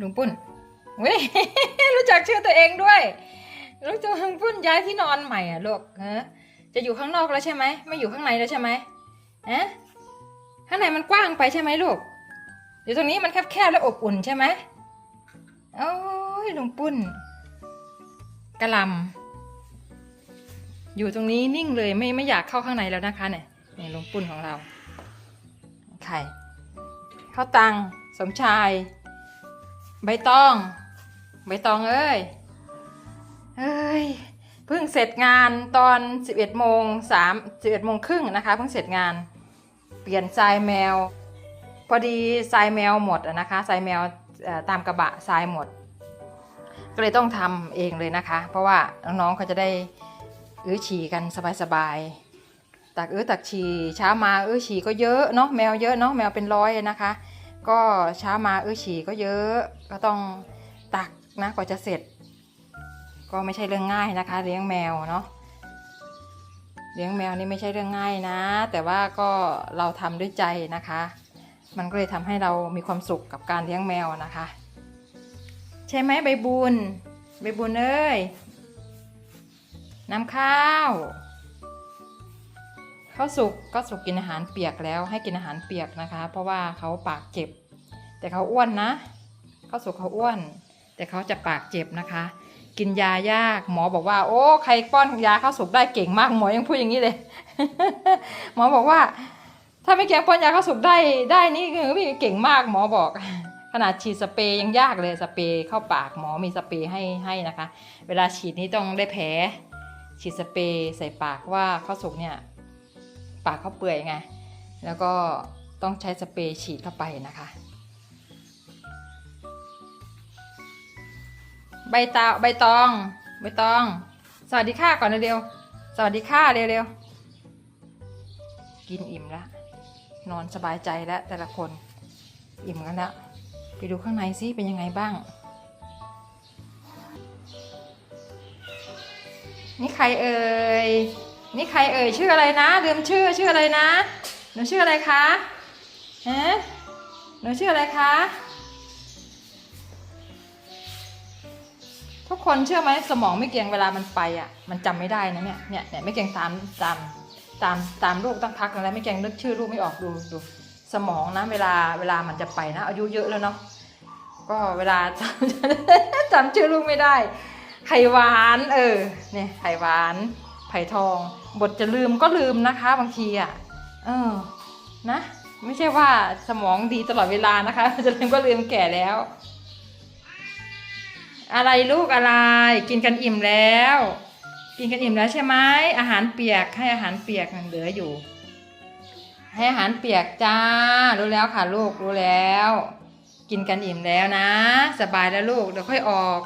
ลุงปุ้นเว้ยรู้จักชื่อตัวเองด้วยรู้จักลุงปุ้นย้ายที่นอนใหม่อะลูกฮะจะอยู่ข้างนอกแล้วใช่ไหมไม่อยู่ข้างในแล้วใช่ไหมฮะข้างในมันกว้างไปใช่ไหมลูกเดี๋ยวตรงนี้มันแคบๆแล้วอบอุ่นใช่ไหมโอ้ยลุงปุ้นกระลำอยู่ตรงนี้นิ่งเลยไม่ไม่อยากเข้าข้างในแล้วนะคะเนี่ยนี่ลุงปุ้นของเราไข่ข้าวตังสมชาย ใบตอง ใบตองเอ้ย เอ้ย เพิ่งเสร็จงานตอน 11โมง3 11โมงครึ่งนะคะ เพิ่งเสร็จงาน เปลี่ยนทรายแมว พอดีทรายแมวหมดนะคะทรายแมวตามกระบะทรายหมด ก็เลยต้องทำเองเลยนะคะ เพราะว่าน้องๆเขาจะได้อื้อฉี่กันสบายๆตักอื้อตักฉี่เช้ามาอื้อฉี่ก็เยอะเนาะแมวเยอะเนาะแมวเป็นร้อยนะคะ ก็เช้ามาเออฉี่ก็เยอะ ก็ต้องตักนะกว่าจะเสร็จ ก็ไม่ใช่เรื่องง่ายนะคะ เลี้ยงแมวเนาะเลี้ยงแมวนี่ไม่ใช่เรื่องง่ายนะ แต่ว่าก็เราทำด้วยใจนะคะ มันก็เลยทำให้เรามีความสุขกับการเลี้ยงแมวนะคะ ใช่ไหมใบบุญใบบุญเอ้ยน้ำข้าว ข้าวสุกก็สุกกินอาหารเปียกแล้วให้กินอาหารเปียกนะคะ เพราะว่าเขาปากเจ็บ แต่เขาอ้วนนะข้าวสุกเขาอ้วน แต่เขาจะปากเจ็บนะคะ กินยายากหมอบอกว่า โอ้ใครป้อนยาข้าวสุกได้เก่งมากหมอยังพูดอย่างนี้เลย หมอบอกว่า ถ้าไม่แกงป้อนยาข้าวสุกได้ได้นี่คือพี่เก่งมากหมอบอกขนาดฉีดสเปรย์ยังยากเลยสเปรย์เข้าปากหมอมีสเปรย์ให้ให้นะคะ เวลาฉีดนี่ต้องได้แผลฉีดสเปรย์ใส่ปากว่าข้าวสุกเนี่ย ปากเขาเปื่อยไง แล้วก็ต้องใช้สเปรย์ฉีดเข้าไปนะคะ ใบตาใบตอง ใบตอง สวัสดีค่ะก่อนเร็วๆสวัสดีค่ะเร็วๆ กินอิ่มแล้ว นอนสบายใจแล้วแต่ละคน อิ่มกันแล้ว ไปดูข้างในซิเป็นยังไงบ้าง นี่ใครเอ่ย นี่ใครเอ่ยชื่ออะไรนะลืมชื่อชื่ออะไรนะ หนูชื่ออะไรคะฮะหนูชื่ออะไรคะ ทุกคนเชื่อไหมสมองไม่เกียงเวลามันไปอะ มันจำไม่ได้นะเนี่ยเนี่ยเนี่ยไม่เกียงตามตามตามตามลูกตั้งพักแล้วไม่เกียงนึกชื่อลูกไม่ออกดูดูสมองนะเวลาเวลามันจะไปนะ อายุเยอะแล้วเนาะก็เวลาจำจำชื่อลูกไม่ได้ไข่หวาน เออเนี่ยไข่หวาน ไผ่ทอง บทจะลืมก็ลืมนะคะ บางทีอะ เออ นะ ไม่ใช่ว่าสมองดีตลอดเวลานะคะ จะลืมก็ลืมแก่แล้ว อะไรลูกอะไร กินกันอิ่มแล้ว กินกันอิ่มแล้วใช่ไหมอาหารเปียกให้อาหารเปียกยังเหลืออยู่ ให้อาหารเปียกจ้า รู้แล้วค่ะลูกรู้แล้ว กินกันอิ่มแล้วนะ สบายแล้วลูกเดี๋ยวค่อยออก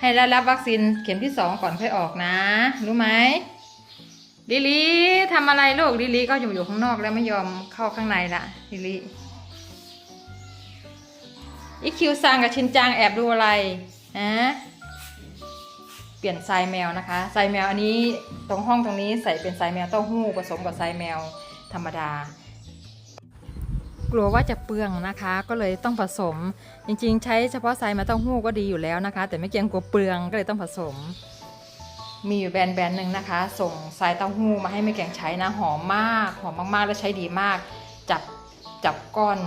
ให้ได้รับวัคซีนเข็มที่สองก่อนค่อยออกนะ รู้ไหม ลิลีทำอะไรลูกลิลีก็อยู่อยู่ข้างนอกแล้วไม่ยอมเข้าข้างในละลิลีอีคิวซังกับชินจังแอบดูอะไรฮะเปลี่ยนทรายแมวนะคะทรายแมวอันนี้ตรงห้องตรงนี้ใส่เป็นทรายแมวเต้าหู้ผสมกับทรายแมวธรรมดา กลัวว่าจะเปลืองนะคะ ก็เลยต้องผสม จริงๆ ใช้เฉพาะทรายแมวเต้าหู้ก็ดีอยู่แล้วนะคะ แต่ไม่เกียงกลัวเปลืองก็เลยต้องผสม มีอยู่แบรนด์แบรนด์หนึ่งนะคะ ส่งทรายเต้าหู้มาให้แม่แกงใช้นะหอมมากหอมมากๆ และใช้ดีมาก จับจับก้อน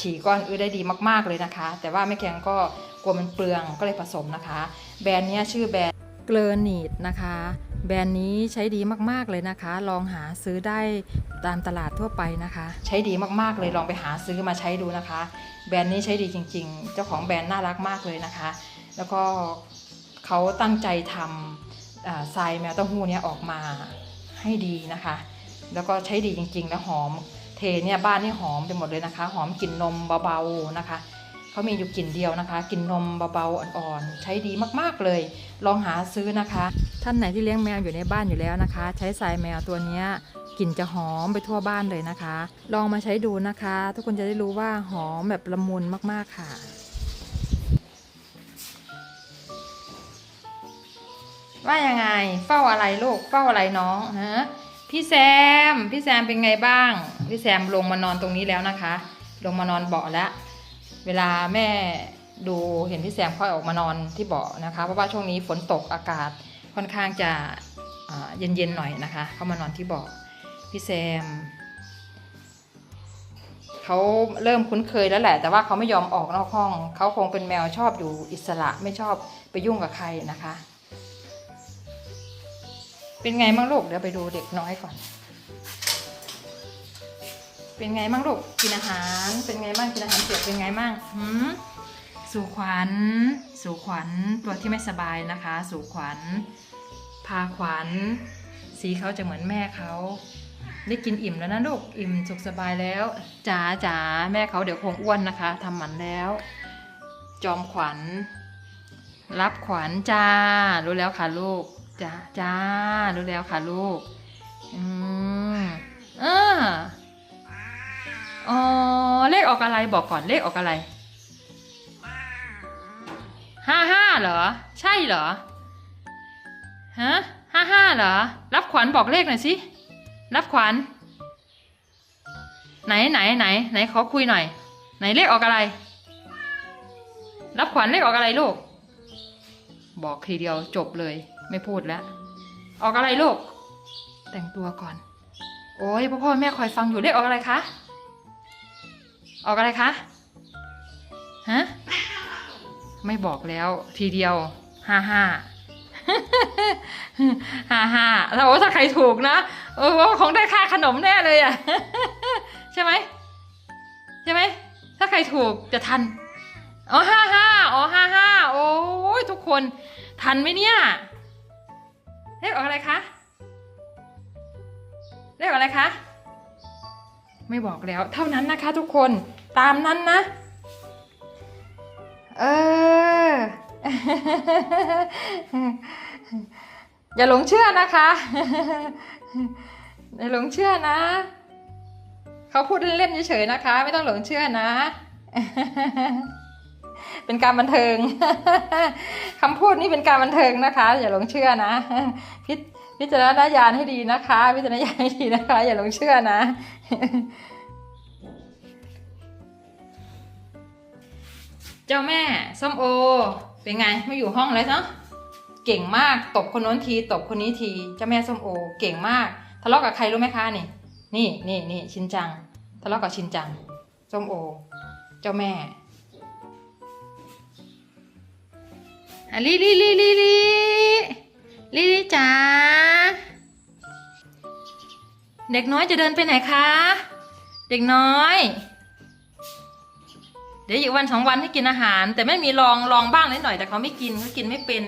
ฉี่ก้อนอื้อได้ดีมากๆเลยนะคะ แต่ว่าแม่แกงก็กลัวมันเปลืองก็เลยผสมนะคะ แบรนด์นี้ชื่อแบรนด์เกลอนีดนะคะ แบรนด์นี้ใช้ดีมากๆเลยนะคะ ลองหาซื้อได้ตามตลาดทั่วไปนะคะ ใช้ดีมากๆเลยลองไปหาซื้อมาใช้ดูนะคะ แบรนด์นี้ใช้ดีจริง ๆ เจ้าของแบรนด์น่ารักมากเลยนะคะ แล้วก็เขาตั้งใจทำอ่า ทรายแมวเต้าหู้เนี่ยออกมาให้ดีนะคะ แล้วก็ใช้ดีจริง ๆ แล้วหอมเทเนี่ยบ้านนี่หอมไปหมดเลยนะคะ หอมกลิ่นนมเบาๆนะคะเขามีอยู่กลิ่นเดียวนะคะกลิ่นนมเบาๆอ่อนๆใช้ดีมากๆเลย ลองหาซื้อนะคะ ท่านไหนที่เลี้ยงแมวอยู่ในบ้านอยู่แล้วนะคะ ใช้ทรายแมวตัวนี้กลิ่นจะหอมไปทั่วบ้านเลยนะคะ ลองมาใช้ดูนะคะ ทุกคนจะได้รู้ว่าหอมแบบละมุนมากๆค่ะ ว่ายังไง เฝ้าอะไรลูก เฝ้าอะไรน้องฮะพี่แซม พี่แซมเป็นไงบ้าง พี่แซมลงมานอนตรงนี้แล้วนะคะ ลงมานอนเบาะแล้ว เวลาแม่ดูเห็นพี่แซมค่อยออกมานอนที่เบาะนะคะ เพราะว่าช่วงนี้ฝนตกอากาศค่อนข้างจะเย็นๆหน่อยนะคะ เข้ามานอนที่เบาะพี่แซมเขาเริ่มคุ้นเคยแล้วแหละ แต่ว่าเขาไม่ยอมออกนอกห้อง เขาคงเป็นแมวชอบอยู่อิสระไม่ชอบไปยุ่งกับใครนะคะ เป็นไงบ้างลูกเดี๋ยวไปดูเด็กน้อยก่อน เป็นไงบ้างลูกกินอาหาร เป็นไงบ้างกินอาหารเปียกเป็นไงบ้างหืมสู่ขวัญ สู่ขวัญตัวที่ไม่สบายนะคะ สู่ขวัญ พาขวัญ สีเขาจะเหมือนแม่เขาได้กินอิ่มแล้วนะลูกอิ่มสุขสบายแล้วจ๋าจ๋าแม่เขาเดี๋ยวคงอ้วนนะคะทำหมันแล้ว จอมขวัญ รับขวัญจ้ารู้แล้วค่ะลูก จ้าจ้ารู้แล้วค่ะลูก อืมอ่าอ๋อเลขออกอะไรบอกก่อนเลขออกอะไรห้าห้าเหรอ ใช่เหรอฮะห้าห้าเหรอ รับขวัญบอกเลขหน่อยสิ รับขวัญ ไหนไหนไหนไหนขอคุยหน่อย ไหนเลขออกอะไร รับขวัญเลขออกอะไรลูก บอกทีเดียวจบเลย ไม่พูดแล้ว ออกอะไรลูก แต่งตัวก่อน โอ้ยพ่อพ่อแม่คอยฟังอยู่เลขออกอะไรคะ ออกอะไรคะ ฮะ ไม่บอกแล้วทีเดียวห้าห้าห้าห้าแล้วถ้าใครถูกนะ เออว่าคงได้ค่าขนมแน่เลยอะ ใช่ไหมใช่ไหม ถ้าใครถูกจะทัน อ๋อห้าห้าอ๋อห้าห้าโอ้ยทุกคนทันไหมเนี่ย เลขออกอะไรคะ เลขออกอะไรคะ ไม่บอกแล้ว เท่านั้นนะคะทุกคน ตามนั้นนะ เออ อย่าหลงเชื่อนะคะ อย่าหลงเชื่อนะ เขาพูดเล่นๆเฉยๆนะคะ ไม่ต้องหลงเชื่อนะ เป็นการบันเทิงคำพูดนี้เป็นการบันเทิงนะคะ อย่าหลงเชื่อนะพิพิจารณญาณให้ดีนะคะ พิจารณญาณให้ดีนะคะ อย่าหลงเชื่อนะเจ้าแม่ส้มโอ เป็นไงไม่อยู่ห้องเลยเนาะเก่งมากตบคนโน้นทีตบคนนี้ทีเจ้าแม่ส้มโอ เก่งมาก ทะเลาะกับใครรู้ไหมคะนี่ นี่นี่นี่ชินจัง ทะเลาะกับชินจังส้มโอ เจ้าแม่ อะลิลิลิลิลิลิลิจ๋าเด็กน้อยจะเดินไปไหนคะ เด็กน้อย เดี๋ยวอีกวันสองวันให้กินอาหาร แต่ไม่มีลองลองบ้างนิดหน่อยแต่เขาไม่กินเขากินไม่เป็น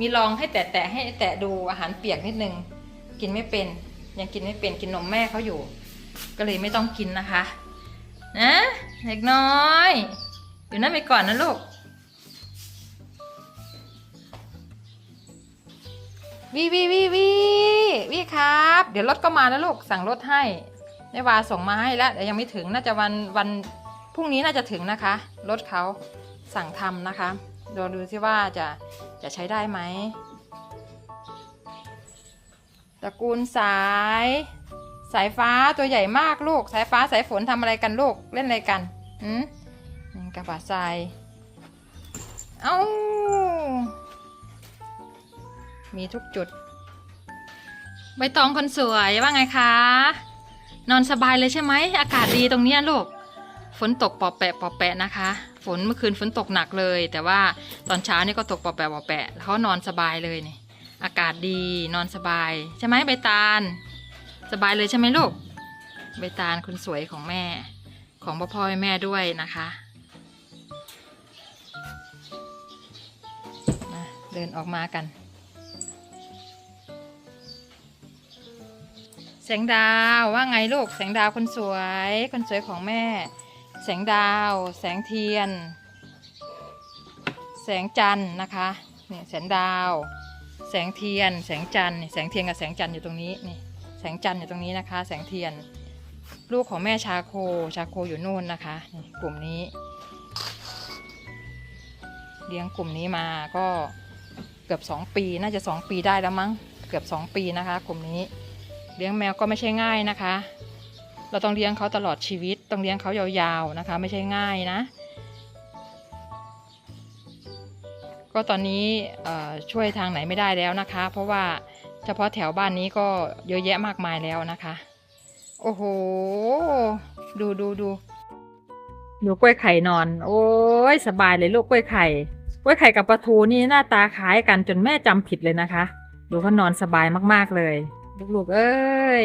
มีลองให้แตะแตะให้แตะดูอาหารเปียกนิดนึง กินไม่เป็น ยังกินไม่เป็นกินนมแม่เขาอยู่ ก็เลยไม่ต้องกินนะคะ นะ เด็กน้อย อยู่นั่นไปก่อนนะลูก วีวีวีวีวีครับ เดี๋ยวรถก็มาแล้วลูกสั่งรถให้แม่วาส่งมาให้แล้วแต่ยังไม่ถึงน่าจะวันวันพรุ่งนี้น่าจะถึงนะคะรถเขาสั่งทำนะคะดูดูซิว่าจะจะใช้ได้ไหมตระกูลสาย สายฟ้าตัวใหญ่มากลูก สายฟ้าสายฝนทำอะไรกันลูกเล่นอะไรกันอืมกระบะทรายเอา้า มีทุกจุด ใบตองคนสวยว่าไงคะ นอนสบายเลยใช่ไหม อากาศดีตรงเนี้ยลูก ฝนตกปอบแปะปอแปะนะคะ ฝนเมื่อคืนฝนตกหนักเลย แต่ว่าตอนเช้านี่ก็ตกปอบแปะปอแปะเขานอนสบายเลยนี่ อากาศดีนอนสบาย ใช่ไหมใบตาล สบายเลยใช่ไหมลูก ใบตาลคนสวยของแม่ ของพ่อพ่อแม่ด้วยนะคะเดินออกมากัน แสงดาวว่าไงลูกแสงดาวคนสวย คนสวยของแม่ แสงดาว แสงเทียน แสงจันทร์นะคะเนี่ยแสงดาว แสงเทียน แสงจันทร์แสงเทียนกับแสงจันทร์อยู่ตรงนี้นี่แสงจันทร์อยู่ตรงนี้นะคะ แสงเทียน ลูกของแม่ชาโคชาโคอยู่นู่นนะคะกลุ่มนี้ เลี้ยงกลุ่มนี้มาก็เกือบสองปีน่าจะสองปีได้แล้วมั้งเกือบสองปีนะคะ กลุ่มนี้ เลี้ยงแมวก็ไม่ใช่ง่ายนะคะ เราต้องเลี้ยงเขาตลอดชีวิต ต้องเลี้ยงเขายาวๆนะคะ ไม่ใช่ง่ายนะ ก็ตอนนี้ช่วยทางไหนไม่ได้แล้วนะคะ เพราะว่าเฉพาะแถวบ้านนี้ก็เยอะแยะมากมายแล้วนะคะ โอ้โห ดูดูดูดูกล้วยไข่นอน โอ้ยสบายเลยลูกกล้วยไข่กล้วยไข่กับปลาทูนี่หน้าตาคล้ายกันจนแม่จำผิดเลยนะคะ ดูเขานอนสบายมากๆเลย ลูกๆเอ้ย